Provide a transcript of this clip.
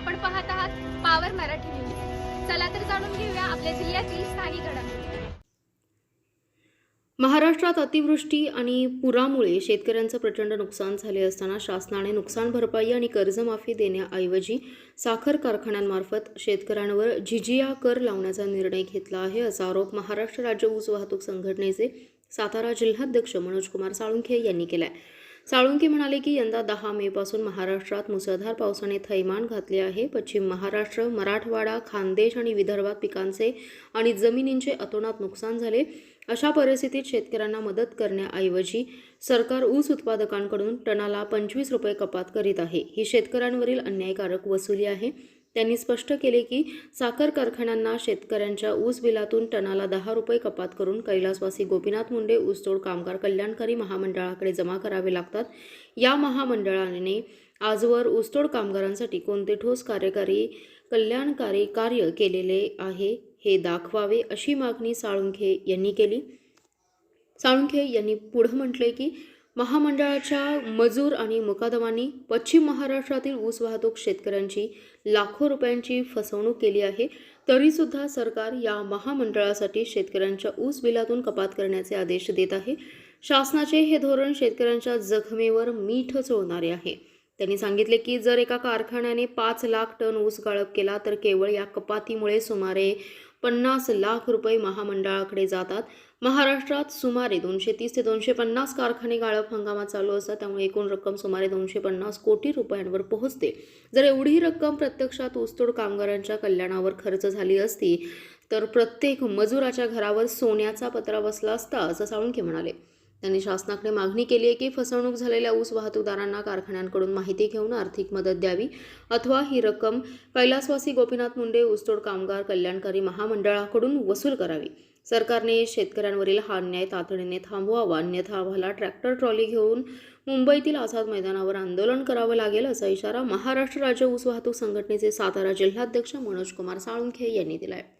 आपण पाहत आहात पावर मराठी न्यूज चला तर जाणून घेऊया आपल्या जिल्ह्यातील स्थानिक घडामोडी. महाराष्ट्रात अतिवृष्टी आणि पुरामुळे शेतकऱ्यांचं प्रचंड नुकसान झाले असताना शासनाने नुकसान भरपाई आणि कर्जमाफी देण्याऐवजी साखर कारखान्यांमार्फत शेतकऱ्यांवर झिजिया कर लावण्याचा निर्णय घेतला आहे असा आरोप महाराष्ट्र राज्य ऊस वाहतूक संघटनेचे सातारा जिल्हाध्यक्ष मनोजकुमार साळुंखे यांनी केला आहे साळुंके म्हणाले की यंदा दहा मे पासून महाराष्ट्रात मुसळधार पावसाने थैमान घातले आहे. पश्चिम महाराष्ट्र मराठवाडा खानदेश आणि विदर्भात पिकांचे आणि जमिनींचे अतोनात नुकसान झाले. अशा परिस्थितीत शेतकऱ्यांना मदत करण्याऐवजी सरकार ऊस उत्पादकांकडून टनाला पंचवीस रुपये कपात करीत आहे. ही शेतकऱ्यांवरील अन्यायकारक वसुली आहे. त्यांनी स्पष्ट केले की साखर कारखान्यांना शेतकऱ्यांच्या ऊस बिलातून टनाला दहा रुपये कपात करून कैलासवासी गोपीनाथ मुंडे ऊसतोड कामगार कल्याणकारी महामंडळाकडे जमा करावे लागतात. या महामंडळाने आजवर ऊसतोड कामगारांसाठी कोणते ठोस कार्यकारी कल्याणकारी कार्य केलेले आहे हे दाखवावे अशी मागणी साळुंखे यांनी केली. साळुंखे यांनी पुढं म्हटले की महामंडळाच्या मजूर आणि मुकादमांनी पश्चिम महाराष्ट्रातील ऊस वाहतूक शेतकऱ्यांची लाखो रुपयांची फसवणूक केली आहे. तरीसुद्धा सरकार या महामंडळासाठी शेतकऱ्यांच्या ऊस बिलातून कपात करण्याचे आदेश देत आहे. शासनाचे हे धोरण शेतकऱ्यांच्या जखमेवर मीठ चोळणारे आहे. त्यांनी सांगितले की जर एका कारखान्याने पाच लाख टन ऊस गाळप केला तर केवळ या कपातीमुळे सुमारे पन्नास लाख रुपये महामंडळाकडे जातात. महाराष्ट्रात सुमारे दोनशे तीस ते दोनशे पन्नास कारखाने गाळप हंगामात चालू असतात. त्यामुळे एकूण रक्कम सुमारे दोनशे पन्नास कोटी रुपयांवर पोहोचते. जर एवढी रक्कम प्रत्यक्षात ऊसतोड कामगारांच्या कल्याणावर खर्च झाली असती तर प्रत्येक मजुराच्या घरावर सोन्याचा पत्रा बसला असता असं साळुंखे म्हणाले. त्यांनी शासनाकडे मागणी केली आहे की फसवणूक झालेल्या ऊस वाहतूकदारांना कारखान्यांकडून माहिती घेऊन आर्थिक मदत द्यावी. अथवा ही रक्कम कैलासवासी गोपीनाथ मुंडे ऊसतोड कामगार कल्याणकारी महामंडळाकडून वसूल करावी. सरकारने शेतकऱ्यांवरील हा अन्याय तातडीने थांबवावा अन्यथा आम्हाला ट्रॅक्टर ट्रॉली घेऊन मुंबईतील आझाद मैदानावर आंदोलन करावं लागेल असा इशारा महाराष्ट्र राज्य ऊस वाहतूक संघटनेचे सातारा जिल्हाध्यक्ष मनोज कुमार साळुंखे यांनी दिला आहे